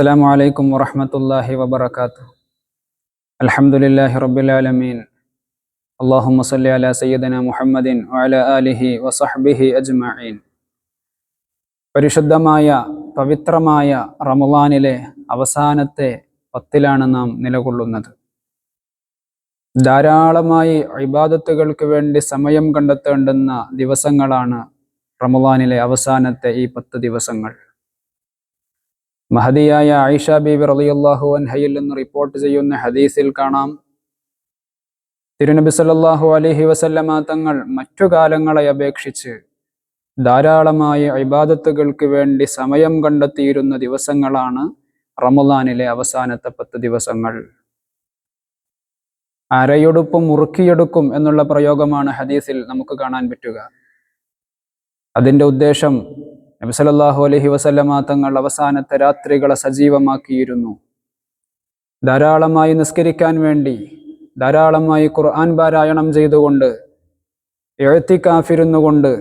السلام عليكم ورحمة الله وبركاته الحمد لله رب العالمين اللهم صل على سيدنا محمد وعلى آله وصحبه أجمعين പരിശുദ്ധമായ പവിത്രമായ റമളാനിലെ അവസാനത്തെ പത്തിലാണ് നാം നിലകൊള്ളുന്നത് ധാരാളമായി ഇബാദത്തുകൾക്ക് വേണ്ടി സമയം കണ്ടെത്തേണ്ടുന്ന ദിവസങ്ങളാണ് റമളാനിലെ അവസാനത്തെ ഈ പത്ത് ദിവസങ്ങൾ മഹദിയായ ആയിഷ ബീബി റളിയല്ലാഹു അൻഹയിൽ നിന്ന് റിപ്പോർട്ട് ചെയ്യുന്ന ഹദീസിൽ കാണാം. തിരുനബി സല്ലല്ലാഹു അലൈഹി വസല്ലമ തങ്ങൾ മറ്റു കാലങ്ങളെ അപേക്ഷിച്ച് ധാരാളമായ ഇബാദത്തുകൾക്ക് വേണ്ടി സമയം കണ്ടെത്തിയിരുന്ന ദിവസങ്ങളാണ് റമദാനിലെ അവസാനത്തെ പത്ത് ദിവസങ്ങൾ. അരയൊടുപ്പും മുറുക്കിയെടുക്കും എന്നുള്ള പ്രയോഗമാണ് ഹദീസിൽ നമുക്ക് കാണാൻ പറ്റുക. അതിന്റെ ഉദ്ദേശം നബി സല്ലല്ലാഹു അലൈഹി വസല്ലമ തങ്ങൾ അവസാനത്തെ രാത്രികളെ സജീവമാക്കിയിരുന്നു. ധാരാളമായി നിസ്കരിക്കാൻ വേണ്ടി ധാരാളമായി ഖുർആൻ പാരായണം ചെയ്തുകൊണ്ട് എഴുത്തിക്കാഫിരുന്നു കൊണ്ട്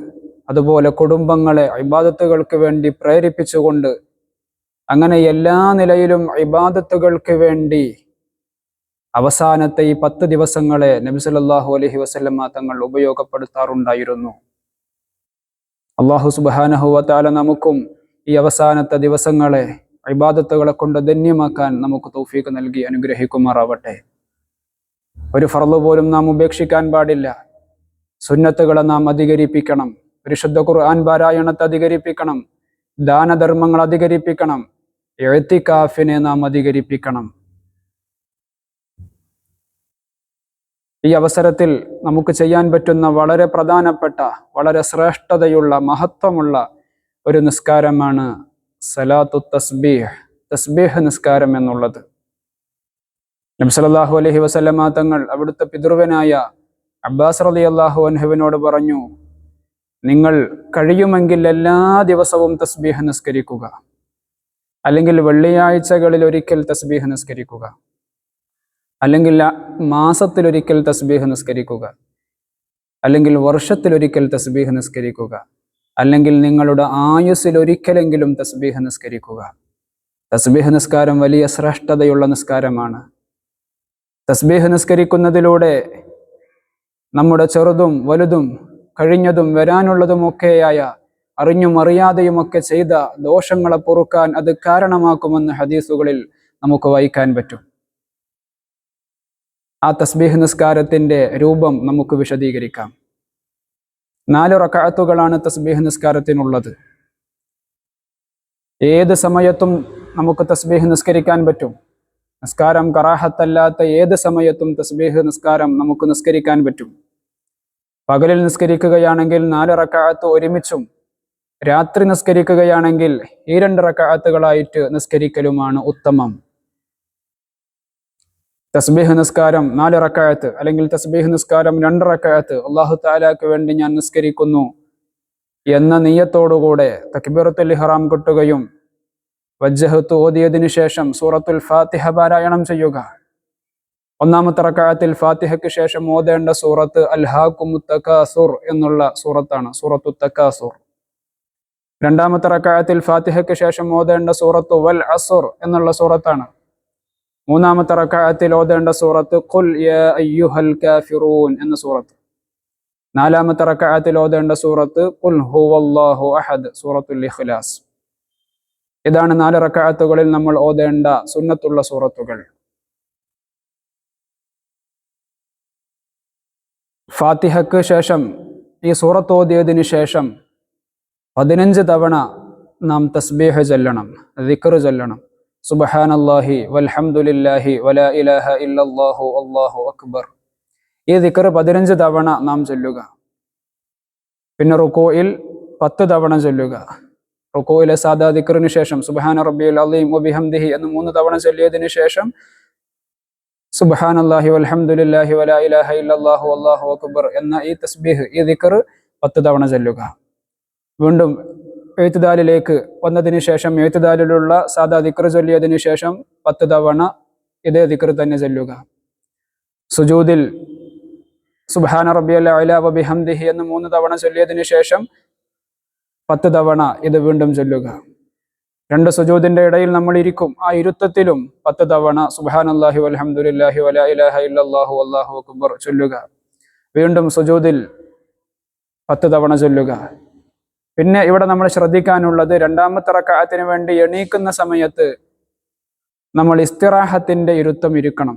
അതുപോലെ കുടുംബങ്ങളെ ഇബാദത്തുകൾക്ക് വേണ്ടി പ്രേരിപ്പിച്ചുകൊണ്ട് അങ്ങനെ എല്ലാ നിലയിലും ഇബാദത്തുകൾക്ക് വേണ്ടി അവസാനത്തെ ഈ പത്ത് ദിവസങ്ങളെ നബി അലഹി അലൈഹി വസല്ലമ തങ്ങൾ ഉപയോഗപ്പെടുത്താറുണ്ടായിരുന്നു. അള്ളാഹു സുബാനഹുവത്താല നമുക്കും ഈ അവസാനത്തെ ദിവസങ്ങളെ ഇബാദത്തുകളെ കൊണ്ട് ധന്യമാക്കാൻ നമുക്ക് തൗഫീക്ക് നൽകി അനുഗ്രഹിക്കുമാറാവട്ടെ. ഒരു ഫർൾ പോലും നാം ഉപേക്ഷിക്കാൻ പാടില്ല. സുന്നത്തുകളെ നാം അധികരിപ്പിക്കണം. പരിശുദ്ധ ഖുർആൻ പാരായണത്തെ അധികരിപ്പിക്കണം. ദാനധർമ്മങ്ങൾ അധികരിപ്പിക്കണം. എഴുത്തിക്കാഫിനെ നാം അധികരിപ്പിക്കണം. ഈ അവസരത്തിൽ നമുക്ക് ചെയ്യാൻ പറ്റുന്ന വളരെ പ്രധാനപ്പെട്ട വളരെ ശ്രേഷ്ഠതയുള്ള മഹത്വമുള്ള ഒരു നിസ്കാരമാണ് സലാത്തു തസ്ബീഹ് തസ്ബീഹ് നിസ്കാരം എന്നുള്ളത്. നബി സല്ലല്ലാഹു അലൈഹി വസല്ലമ തങ്ങൾ അവിടുത്തെ പിതൃവനായ അബ്ബാസ് റളിയല്ലാഹു അള്ളാഹു അൻഹുവിനോട് പറഞ്ഞു നിങ്ങൾ കഴിയുമെങ്കിൽ എല്ലാ ദിവസവും തസ്ബീഹ് നിസ്കരിക്കുക. അല്ലെങ്കിൽ വെള്ളിയാഴ്ചകളിൽ ഒരിക്കൽ തസ്ബീഹ് നിസ്കരിക്കുക. അല്ലെങ്കിൽ മാസത്തിലൊരിക്കൽ തസ്ബീഹ് നിസ്കരിക്കുക. അല്ലെങ്കിൽ വർഷത്തിലൊരിക്കൽ തസ്ബീഹ് നിസ്കരിക്കുക. അല്ലെങ്കിൽ നിങ്ങളുടെ ആയുസ്സിൽ ഒരിക്കലെങ്കിലും തസ്ബീഹ് നിസ്കരിക്കുക. തസ്ബീഹ് നിസ്കാരം വലിയ ശ്രേഷ്ഠതയുള്ള നിസ്കാരമാണ്. തസ്ബീഹ് നിസ്കരിക്കുന്നതിലൂടെ നമ്മുടെ ചെറുതും വലുതും കഴിഞ്ഞതും വരാനുള്ളതുമൊക്കെയായ അറിഞ്ഞും അറിയാതെയുമൊക്കെ ചെയ്ത ദോഷങ്ങളെ പൊറുക്കാൻ അത് കാരണമാക്കുമെന്ന് ഹദീസുകളിൽ നമുക്ക് വായിക്കാൻ പറ്റും. ആ തസ്ബീഹ് നിസ്കാരത്തിന്റെ രൂപം നമുക്ക് വിശദീകരിക്കാം. നാല് റക്കാത്തുകളാണ് തസ്ബീഹ് നിസ്കാരത്തിനുള്ളത്. ഏത് സമയത്തും നമുക്ക് തസ്ബീഹ് നിസ്കരിക്കാൻ പറ്റും. നിസ്കാരം കറാഹത്തല്ലാത്ത ഏത് സമയത്തും തസ്ബീഹ് നിസ്കാരം നമുക്ക് നിസ്കരിക്കാൻ പറ്റും. പകലിൽ നിസ്കരിക്കുകയാണെങ്കിൽ നാല് റക്കാത്ത് ഒരുമിച്ചും രാത്രി നിസ്കരിക്കുകയാണെങ്കിൽ ഈ രണ്ട് റക്കാത്തുകളായിട്ട് നിസ്കരിക്കലുമാണ് ഉത്തമം. തസ്ബീഹ് നിസ്കാരം നാല് റക്കായത്ത് അല്ലെങ്കിൽ തസ്ബീഹ് നിസ്കാരം രണ്ട് റക്കായത്ത് അള്ളാഹു താലാക്ക് വേണ്ടി ഞാൻ നിസ്കരിക്കുന്നു എന്ന നീയത്തോടുകൂടെ തക്ബീറത്തുൽ ഇഹ്റാം കിട്ടുകയും വജ്ജഹത്ത് ഓതിയതിനു ശേഷം സൂറത്തുൽ ഫാത്തിഹ പാരായണം ചെയ്യുക. ഒന്നാമത്തെ റക്കായത്തിൽ ഫാത്തിഹയ്ക്ക് ശേഷം ഓതേണ്ട സൂറത്ത് അൽഹാഖുമുത്തക്കാസുർ എന്നുള്ള സൂറത്താണ്. സൂറത്തു തക്കാസുർ രണ്ടാമത്തെ റക്കായത്തിൽ ഫാത്തിഹയ്ക്ക് ശേഷം ഓതേണ്ട സൂറത്ത് വൽ അസുർ എന്നുള്ള സൂറത്താണ്. മൂന്നാമത്തെ റക്കായത്തിൽ ഓതേണ്ട സൂറത്ത് ഖുൽ അയ്യുഹൽ കാഫിറൂൻ എന്ന സൂറത്ത്. നാലാമത്തെ റക്കായത്തിൽ ഓതേണ്ട സൂറത്ത് ഖുൽ ഹുവല്ലാഹു അഹദ് സൂറത്തുൽ ഇഖ്ലാസ്. ഇതാണ് നാല് റക്കായത്തുകളിൽ നമ്മൾ ഓതേണ്ട സുന്നത്തുള്ള സൂറത്തുകൾ. ഫാത്തിഹക്ക് ശേഷം ഈ സൂറത്ത് ഓതിയതിന് ശേഷം പതിനഞ്ച് തവണ നാം തസ്ബീഹ് ചൊല്ലണം റിക്കറ് ചൊല്ലണം. സുബഹാനല്ലാഹി വൽഹംദുലില്ലാഹി വലാ ഇലാഹ ഇല്ലല്ലാഹു അല്ലാഹു അക്ബർ. ഈ ദിക്കർ പതിനഞ്ച് തവണ നാം ചൊല്ലുക. പിന്നെ റുക്കോയിൽ പത്ത് തവണ ചൊല്ലുക. റുക്കോയിലെ സാദാ ദിക്കറിന് ശേഷം സുബഹാന റബ്ബിയുൽ അലീം വബിഹംദിഹി എന്ന് മൂന്ന് തവണ ചൊല്ലിയതിനു ശേഷം സുബഹാനല്ലാഹി വൽഹംദുലില്ലാഹി വലാ ഇലാഹ ഇല്ലല്ലാഹു അല്ലാഹു അക്ബർ എന്ന ഈ തസ്ബീഹ് ഈ ദിക്കർ പത്ത് തവണ ചൊല്ലുക. വീണ്ടും എഴുത്തുദാലിലേക്ക് വന്നതിന് ശേഷം എഴുത്തുദാലിലുള്ള സാദാ ദിക്ർ ചൊല്ലിയതിനു ശേഷം പത്ത് തവണ ഇതേ ദിക്ർ തന്നെ ചൊല്ലുക. സുജൂദിൽ സുബാന റബ്ബിയൽ അല വബിഹംദിഹി എന്ന് മൂന്ന് തവണ ചൊല്ലിയതിനു ശേഷം പത്ത് തവണ ഇത് വീണ്ടും ചൊല്ലുക. രണ്ട് സുജൂദിന്റെ ഇടയിൽ നമ്മൾ ഇരിക്കും. ആ ഇരുത്തത്തിലും പത്ത് തവണ സുബാനല്ലാഹി വലഹമുല്ലാഹി വല ഇലാഹ ഇല്ലല്ലാഹു അല്ലാഹു അക്ബർ ചൊല്ലുക. വീണ്ടും സുജൂദിൽ പത്ത് തവണ ചൊല്ലുക. പിന്നെ ഇവിടെ നമ്മൾ ശ്രദ്ധിക്കാനുള്ളത് രണ്ടാമത്തെ റക്കാത്തിന് വേണ്ടി എണീക്കുന്ന സമയത്ത് നമ്മൾ ഇസ്തിറാഹത്തിന്റെ ഇരുത്തം ഇരിക്കണം.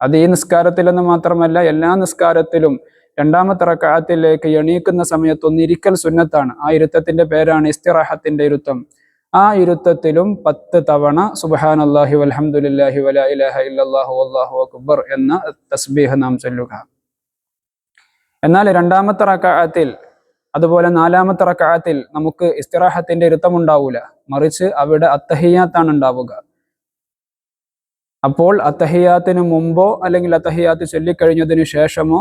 അത് ഈ നിസ്കാരത്തിലെന്ന് മാത്രമല്ല എല്ലാ നിസ്കാരത്തിലും രണ്ടാമത്തെ റക്കാത്തിലേക്ക് എണീക്കുന്ന സമയത്ത് ഒന്നിരിക്കൽ സുന്നത്താണ്. ആ ഇരുത്തത്തിന്റെ പേരാണ് ഇസ്തിറാഹത്തിന്റെ ഇരുത്തം. ആ ഇരുത്തത്തിലും പത്ത് തവണ സുബഹാൻ അള്ളാഹി വലഹമുല്ലാഹി വല ഇലാഹ ഇല്ലാഹു അള്ളാഹു അക്ബർ എന്ന തസ്ബീഹ് നാം ചൊല്ലുക. എന്നാൽ രണ്ടാമത്തെ റക്കായത്തിൽ അതുപോലെ നാലാമത്തെ റക്കാത്തിൽ നമുക്ക് ഇസ്തിറാഹത്തിന്റെ ഇരുത്തം ഉണ്ടാവൂല മറിച്ച് അവിടെ അത്തഹിയാത്താണ് ഉണ്ടാവുക. അപ്പോൾ അത്തഹിയാത്തിന് മുമ്പോ അല്ലെങ്കിൽ അത്തഹിയാത്ത് ചൊല്ലിക്കഴിഞ്ഞതിനു ശേഷമോ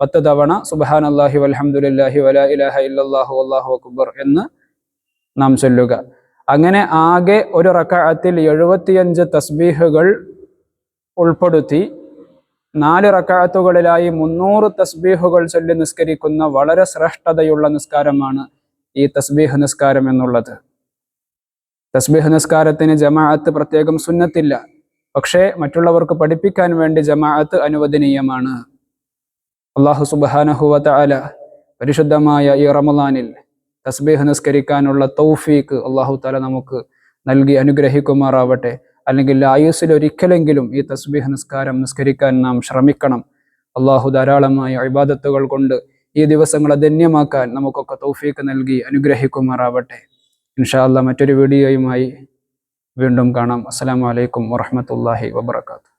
പത്ത് തവണ സുബഹാൻ അള്ളാഹി വലഹമുല്ലാഹി വല ഇലാഹ ഇല്ലാഹു അള്ളാഹു അക്ബർ എന്ന് നാം ചൊല്ലുക. അങ്ങനെ ആകെ ഒരു റക്കാത്തിൽ എഴുപത്തിയഞ്ച് തസ്ബീഹുകൾ ഉൾപ്പെടുത്തി നാല് റക്കാത്തുകളിലായി മുന്നൂറ് തസ്ബീഹുകൾ ചൊല്ലി നിസ്കരിക്കുന്ന വളരെ ശ്രേഷ്ഠതയുള്ള നിസ്കാരമാണ് ഈ തസ്ബീഹ് നിസ്കാരം എന്നുള്ളത്. തസ്ബീഹ് നിസ്കാരത്തിന് ജമാഅത്ത് പ്രത്യേകം സുന്നത്തില്ല. പക്ഷേ മറ്റുള്ളവർക്ക് പഠിപ്പിക്കാൻ വേണ്ടി ജമാഅത്ത് അനുവദനീയമാണ്. അള്ളാഹു സുബാനഹുവ അല പരിശുദ്ധമായ ഈ റമളാനിൽ തസ്ബീഹ് നിസ്കരിക്കാനുള്ള തൗഫീക്ക് അള്ളാഹു തല നമുക്ക് നൽകി അനുഗ്രഹിക്കുമാറാവട്ടെ. അല്ലെങ്കിൽ ആയുസ്സിൽ ഒരിക്കലെങ്കിലും ഈ തസ്ബീഹ് നിസ്കാരം നിസ്കരിക്കാൻ നാം ശ്രമിക്കണം. അള്ളാഹു ധാരാളമായ അഭിബാദത്തുകൾ കൊണ്ട് ഈ ദിവസങ്ങളെ ധന്യമാക്കാൻ നമുക്കൊക്കെ തൗഫീക്ക് നൽകി അനുഗ്രഹിക്കുമാറാവട്ടെ. ഇൻഷാല്ല മറ്റൊരു വീഡിയോയുമായി വീണ്ടും കാണാം. അസ്സാം വലൈക്കും വറഹ്മത്തുള്ളാഹി വബർക്കാത്തു